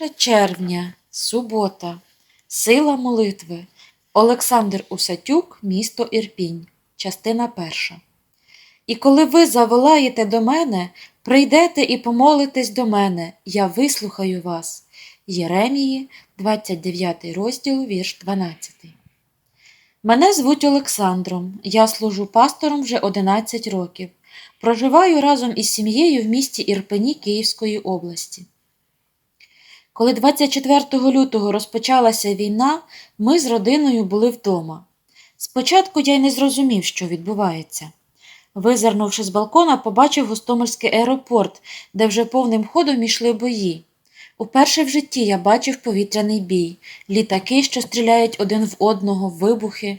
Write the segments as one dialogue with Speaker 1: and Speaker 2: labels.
Speaker 1: 1 червня, субота, сила молитви. Олександр Усатюк, місто Ірпінь, частина перша. І коли ви заволаєте до мене, прийдете і помолитесь до мене, я вислухаю вас. Єремії, 29 розділ, вірш 12. Мене звуть Олександром. Я служу пастором вже 11 років. Проживаю разом із сім'єю в місті Ірпені Київської області. Коли 24 лютого розпочалася війна, ми з родиною були вдома. Спочатку я й не зрозумів, що відбувається. Визирнувши з балкона, побачив Гостомельський аеропорт, де вже повним ходом ішли бої. Уперше в житті я бачив повітряний бій, літаки, що стріляють один в одного, вибухи.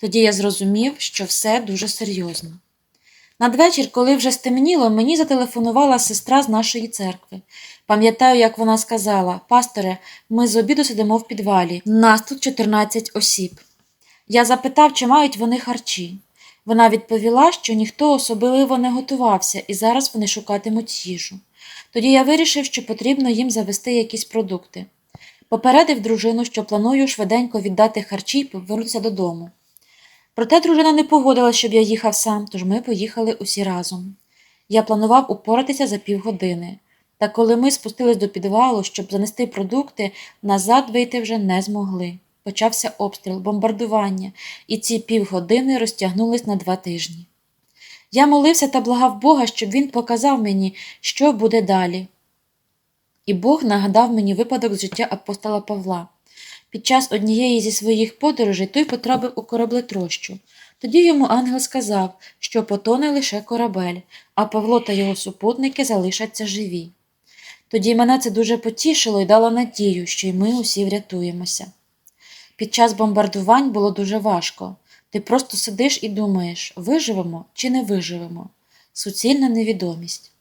Speaker 1: Тоді я зрозумів, що все дуже серйозно. Надвечір, коли вже стемніло, мені зателефонувала сестра з нашої церкви. Пам'ятаю, як вона сказала: Пасторе, ми з обіду сидимо в підвалі. Нас тут 14 осіб. Я запитав, чи мають вони харчі. Вона відповіла, що ніхто особливо не готувався, і зараз вони шукатимуть їжу. Тоді я вирішив, що потрібно їм завести якісь продукти. Попередив дружину, що планую швиденько віддати харчі і повернутися додому. Проте дружина не погодила, щоб я їхав сам, тож ми поїхали усі разом. Я планував упоратися за півгодини, та коли ми спустились до підвалу, щоб занести продукти, назад вийти вже не змогли. Почався обстріл, бомбардування, і ці півгодини розтягнулись на два тижні. Я молився та благав Бога, щоб він показав мені, що буде далі. І Бог нагадав мені випадок з життя апостола Павла. Під час однієї зі своїх подорожей той потрапив у кораблетрощу. Тоді йому ангел сказав, що потоне лише корабель, а Павло та його супутники залишаться живі. Тоді мене це дуже потішило і дало надію, що й ми усі врятуємося. Під час бомбардувань було дуже важко. Ти просто сидиш і думаєш, виживемо чи не виживемо. Суцільна невідомість.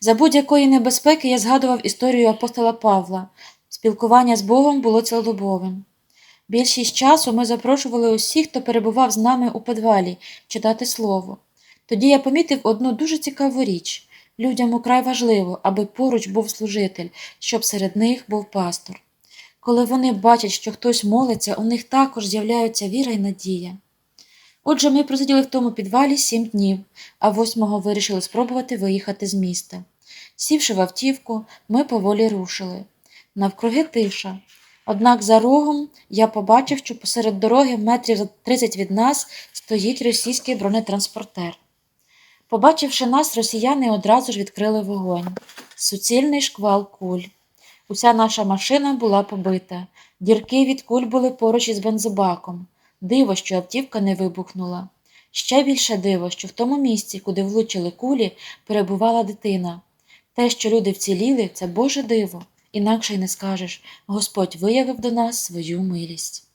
Speaker 1: За будь-якої небезпеки я згадував історію апостола Павла. Спілкування з Богом було цілодобовим. Більшість часу ми запрошували усіх, хто перебував з нами у підвалі, читати слово. Тоді я помітив одну дуже цікаву річ людям украй важливо, аби поруч був служитель, щоб серед них був пастор. Коли вони бачать, що хтось молиться, у них також з'являються віра й надія. Отже, ми просиділи в тому підвалі сім днів, а восьмого вирішили спробувати виїхати з міста. Сівши в автівку, ми поволі рушили. Навкруги тиша. Однак за рогом я побачив, що посеред дороги, метрів за 30 від нас, стоїть російський бронетранспортер. Побачивши нас, росіяни одразу ж відкрили вогонь. Суцільний шквал куль. Уся наша машина була побита. Дірки від куль були поруч із бензобаком. Диво, що автівка не вибухнула. Ще більше диво, що в тому місці, куди влучили кулі, перебувала дитина. Те, що люди вціліли, це Боже диво, інакше й не скажеш Господь виявив до нас свою милість.